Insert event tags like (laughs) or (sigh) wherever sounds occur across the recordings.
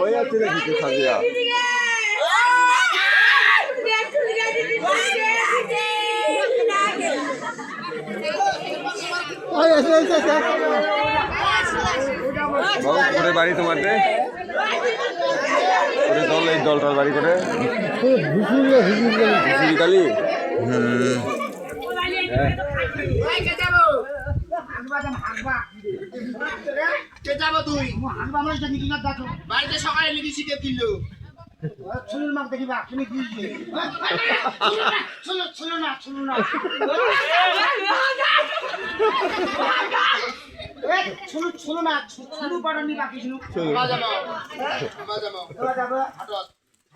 ওই আছে সাজিয়া বাবু করে বাড়ি তোমাদের? দলটার বাড়ি করে কালি হুম কে যাব তুই বাড়িতে সকালে লিখি শিখে দিল শুনুন মাক দেখিবা তুমি কি শুনো শুনো না শুনো না শুনো শুনো না শুরু পারনি বাকি শুনো আবার যাব আবার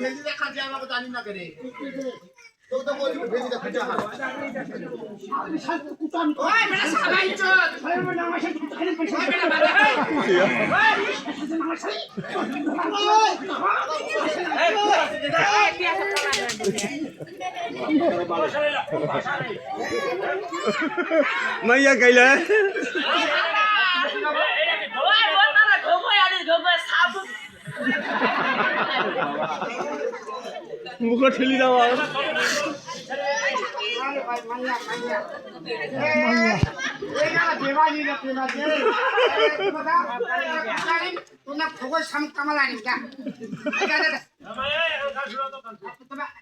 ভেজি দেখা জানি না তো বলছি ভেজি দেখা যায় ওই বেটা সাবাই চোদ ওই বেটা বাধা (laughs) মাইয়া কাইলা? মুখ ঠেলি দাও তোমরা খবর সাম কামালা করে